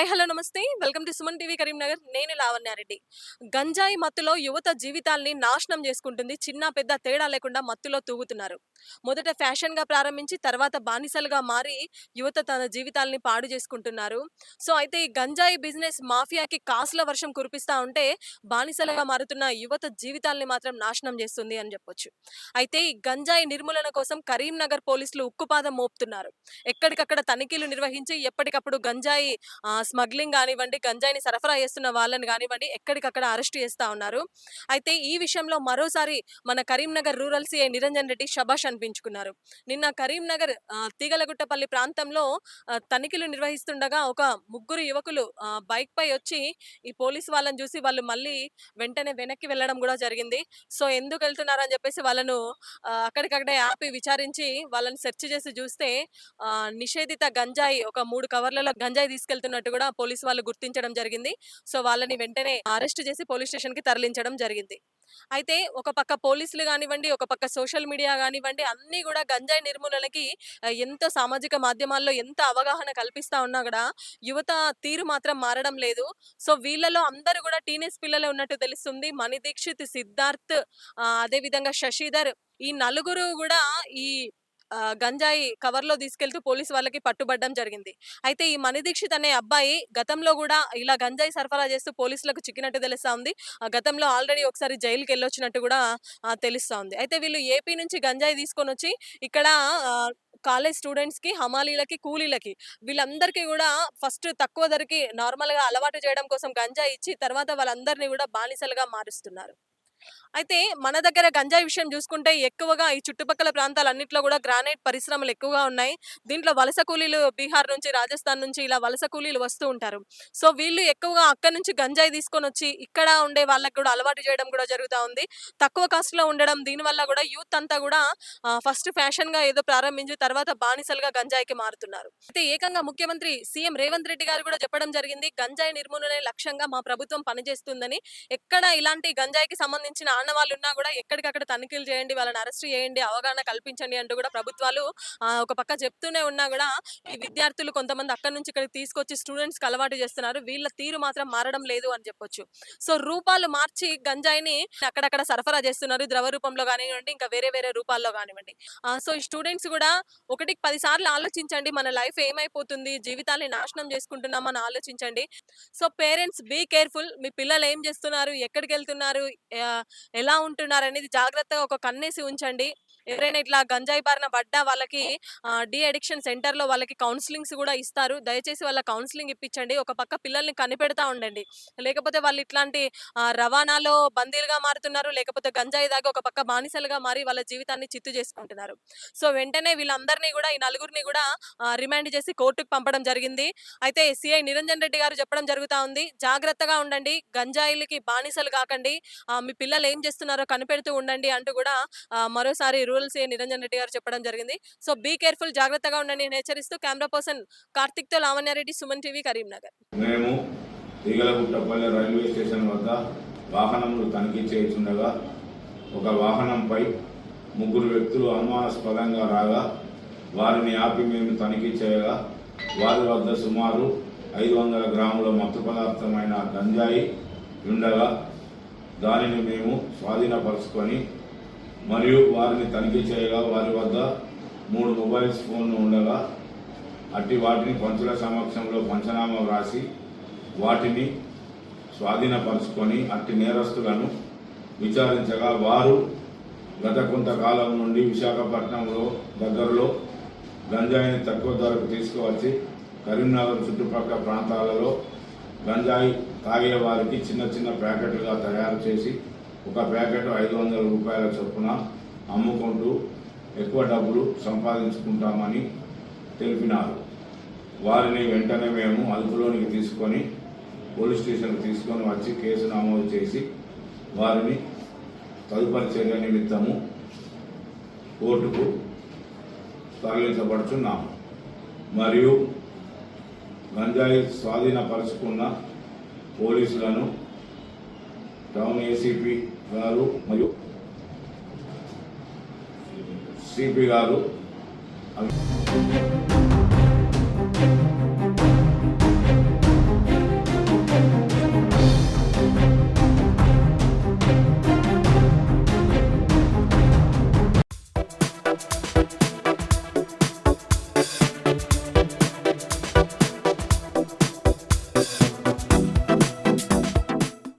Hi hello namaste. Welcome to Suman TV Karimnagar. నేను లావణ్యారెడ్డి గంజాయి మత్తులో యువత జీవితాల్ని నాశనం చేసుకుంటుంది. చిన్న పెద్ద తేడా లేకుండా మత్తులో తూగుతున్నారు. మొదట ఫ్యాషన్గా ప్రారంభించి తర్వాత బానిసలుగా మారి యువత తన జీవితాల్ని పాడు చేసుకుంటున్నారు. సో అయితే ఈ గంజాయి బిజినెస్ మాఫియాకి కాసుల వర్షం కురిపిస్తూ ఉంటే బానిసలుగా మారుతున్న యువత జీవితాల్ని మాత్రం నాశనం చేస్తుంది అని చెప్పొచ్చు. అయితే ఈ గంజాయి నిర్మూలన కోసం కరీంనగర్ పోలీసులు ఉక్కుపాదం మోపుతున్నారు. ఎక్కడికక్కడ తనిఖీలు నిర్వహించి ఎప్పటికప్పుడు గంజాయి స్మగ్లింగ్ కానివ్వండి గంజాయిని సరఫరా చేస్తున్న వాళ్ళని కానివ్వండి ఎక్కడికక్కడ అరెస్ట్ చేస్తా ఉన్నారు. అయితే ఈ విషయంలో మరోసారి మన కరీంనగర్ రూరల్ సిఐ నిరంజన్ రెడ్డి శబాష్ అనిపించుకున్నారు. నిన్న కరీంనగర్ తీగలగుట్టపల్లి ప్రాంతంలో తనిఖీలు నిర్వహిస్తుండగా ఒక ముగ్గురు యువకులు బైక్ పై వచ్చి ఈ పోలీస్ వాళ్ళని చూసి వాళ్ళు మళ్ళీ వెంటనే వెనక్కి వెళ్ళడం కూడా జరిగింది. సో ఎందుకు వెళ్తున్నారని చెప్పేసి వాళ్ళను అక్కడికక్కడే ఆపి విచారించి వాళ్ళని సెర్చ్ చేసి చూస్తే నిషేధిత గంజాయి ఒక మూడు కవర్లలో గంజాయి తీసుకెళ్తున్నట్టు కూడా పోలీసు వాళ్ళు గుర్తించడం జరిగింది. సో వాళ్ళని వెంటనే అరెస్ట్ చేసి పోలీస్ స్టేషన్కి తరలించడం జరిగింది. అయితే ఒక పక్క పోలీసులు కానివ్వండి ఒక పక్క సోషల్ మీడియా కానివ్వండి అన్ని కూడా గంజాయి నిర్మూలనకి ఎంత సామాజిక మాధ్యమాల్లో ఎంత అవగాహన కల్పిస్తా ఉన్నా కూడా యువత తీరు మాత్రం మారడం లేదు. సో వీళ్ళలో అందరూ కూడా టీనేజ్ పిల్లలే ఉన్నట్టు తెలుస్తుంది. మణి దీక్షిత్ సిద్ధార్థ్ అదేవిధంగా అదే విధంగా శశిధర్ ఈ నలుగురు కూడా ఈ గంజాయి కవర్లో తీసుకెళ్తూ పోలీసు వాళ్ళకి పట్టుబడడం జరిగింది. అయితే ఈ మణిదీక్షిత్ అనే అబ్బాయి గతంలో కూడా ఇలా గంజాయి సరఫరా చేస్తూ పోలీసులకు చిక్కినట్టు తెలుస్తా ఉంది. ఆ, గతంలో ఆల్రెడీ ఒకసారి జైలుకి వెళ్ళొచ్చినట్టు కూడా తెలుస్తా ఉంది. అయితే వీళ్ళు ఏపీ నుంచి గంజాయి తీసుకొని వచ్చి ఇక్కడ ఆ, కాలేజ్ స్టూడెంట్స్కి హమాలీలకి కూలీలకి వీళ్ళందరికీ కూడా ఫస్ట్ తక్కువ ధరకి నార్మల్గా అలవాటు చేయడం కోసం గంజాయి ఇచ్చి తర్వాత వాళ్ళందరినీ కూడా బానిసలుగా మారుస్తున్నారు. అయితే మన దగ్గర గంజాయి విషయం చూసుకుంటే ఎక్కువగా ఈ చుట్టుపక్కల ప్రాంతాలన్నింటిలో కూడా గ్రానైట్ పరిశ్రమలు ఎక్కువగా ఉన్నాయి. దీంట్లో వలస కూలీలు బీహార్ నుంచి రాజస్థాన్ నుంచి ఇలా వలస కూలీలు వస్తూ ఉంటారు. సో వీళ్ళు ఎక్కువగా అక్కడ నుంచి గంజాయి తీసుకొని వచ్చి ఇక్కడ ఉండే వాళ్ళకి కూడా అలవాటు చేయడం కూడా జరుగుతూ ఉంది. తక్కువ కాస్ట్లో ఉండడం దీనివల్ల కూడా యూత్ అంతా కూడా ఫస్ట్ ఫ్యాషన్గా ఏదో ప్రారంభించి తర్వాత బానిసలుగా గంజాయికి మారుతున్నారు. అయితే ఏకంగా ముఖ్యమంత్రి సీఎం రేవంత్ రెడ్డి గారు కూడా చెప్పడం జరిగింది గంజాయి నిర్మూలనే లక్ష్యంగా మా ప్రభుత్వం పనిచేస్తుందని. ఎక్కడ ఇలాంటి గంజాయికి సంబంధించిన ఆనవాళ్ళు ఉన్నా కూడా ఎక్కడికక్కడ తనిఖీలు చేయండి వాళ్ళని అరెస్ట్ చేయండి అవగాహన కల్పించండి అంటూ కూడా ప్రభుత్వాలు ఆ, ఒక పక్క చెప్తూనే ఉన్నా కూడా ఈ విద్యార్థులు కొంతమంది అక్కడి నుంచి ఇక్కడికి తీసుకొచ్చి స్టూడెంట్స్కి అలవాటు చేస్తున్నారు. వీళ్ళ తీరు మాత్రం మారడం లేదు అని చెప్పొచ్చు. సో రూపాలు మార్చి గంజాయిని అక్కడక్కడ సరఫరా చేస్తున్నారు. ద్రవ రూపంలో కానివ్వండి ఇంకా వేరే వేరే రూపాల్లో కానివ్వండి. సో ఈ స్టూడెంట్స్ కూడా ఒకటి పది సార్లు ఆలోచించండి మన లైఫ్ ఏమైపోతుంది జీవితాన్ని నాశనం చేసుకుంటున్నామని ఆలోచించండి. So parents be careful. మీ పిల్లలు ఏం చేస్తున్నారు? ఎక్కడికి వెళ్తున్నారు? ఎలా ఉంటున్నారు అనేది జాగ్రత్తగా ఒక కన్నేసి ఉంచండి. ఎవరైనా ఇట్లా గంజాయి బారిన పడ్డా వాళ్ళకి డి అడిక్షన్ సెంటర్లో వాళ్ళకి కౌన్సిలింగ్స్ కూడా ఇస్తారు. దయచేసి వాళ్ళ కౌన్సిలింగ్ ఇప్పించండి. ఒక పక్క పిల్లల్ని కనిపెడతా ఉండండి. లేకపోతే వాళ్ళు ఇట్లాంటి రవాణాలో బందీలుగా మారుతున్నారు. లేకపోతే గంజాయి దాకా ఒక పక్క బానిసలుగా మారి వాళ్ళ జీవితాన్ని చిత్తు చేసుకుంటున్నారు. సో వెంటనే వీళ్ళందరినీ కూడా ఈ నలుగురిని కూడా రిమాండ్ చేసి కోర్టుకు పంపడం జరిగింది. అయితే సిఐ నిరంజన్ రెడ్డి గారు చెప్పడం జరుగుతా ఉంది. జాగ్రత్తగా ఉండండి. గంజాయిలకి బానిసలు కాకండి. మీ పిల్లలు ఏం చేస్తున్నారో కనిపెడుతూ ఉండండి అంటూ కూడా మరోసారి రూరల్ సిఐ నిరంజన్ రెడ్డి గారు చెప్పడం జరిగింది. సో బీ కేర్ఫుల్ జాగ్రత్తగా ఉండండి అని హెచ్చరిస్తూ కెమెరా పర్సన్ కార్తిక్తో లావణ్యారెడ్డి సుమన్ టీవీ కరీంనగర్. మేము తీగలగుట్టపల్లి రైల్వే స్టేషన్ వద్ద వాహనములు తనిఖీ చేయుచుండగా ఒక వాహనంపై ముగ్గురు వ్యక్తులు అనుమానాస్పదంగా రాగా వారిని ఆపి మేము తనిఖీ చేయగా వారి వద్ద సుమారు ఐదు వందల గ్రాముల మత్తు పదార్థమైన గంజాయి ఉండగా దానిని మేము స్వాధీనపరుచుకొని మరియు వారిని తనిఖీ చేయగా వారి వద్ద మూడు మొబైల్స్ ఫోన్లు ఉండగా అట్టి వాటిని పంచుల సమక్షంలో పంచనామా వ్రాసి వాటిని స్వాధీనపరుచుకొని అట్టి నేరస్తులను విచారించగా వారు గత కొంతకాలం నుండి విశాఖపట్నంలో దగ్గరలో గంజాయిని తక్కువ ధరకు తీసుకువచ్చి కరీంనగర్ చుట్టుపక్కల ప్రాంతాలలో గంజాయి తాగే వారికి చిన్న చిన్న ప్యాకెట్లుగా తయారు చేసి ఒక ప్యాకెట్ ఐదు వందల రూపాయల చొప్పున అమ్ముకుంటూ ఎక్కువ డబ్బులు సంపాదించుకుంటామని తెలిపినారు. వారిని వెంటనే మేము అదుపులోనికి తీసుకొని పోలీస్ స్టేషన్కి తీసుకొని వచ్చి కేసు నమోదు చేసి వారిని తదుపరి చర్య నిమిత్తము కోర్టుకు తరలించబడుచున్నాము. మరియు గంజాయి స్వాధీనపరుచుకున్న పోలీసులను టౌన్ ఏసీపీ గారు మరియు సిపి గారు. అవి-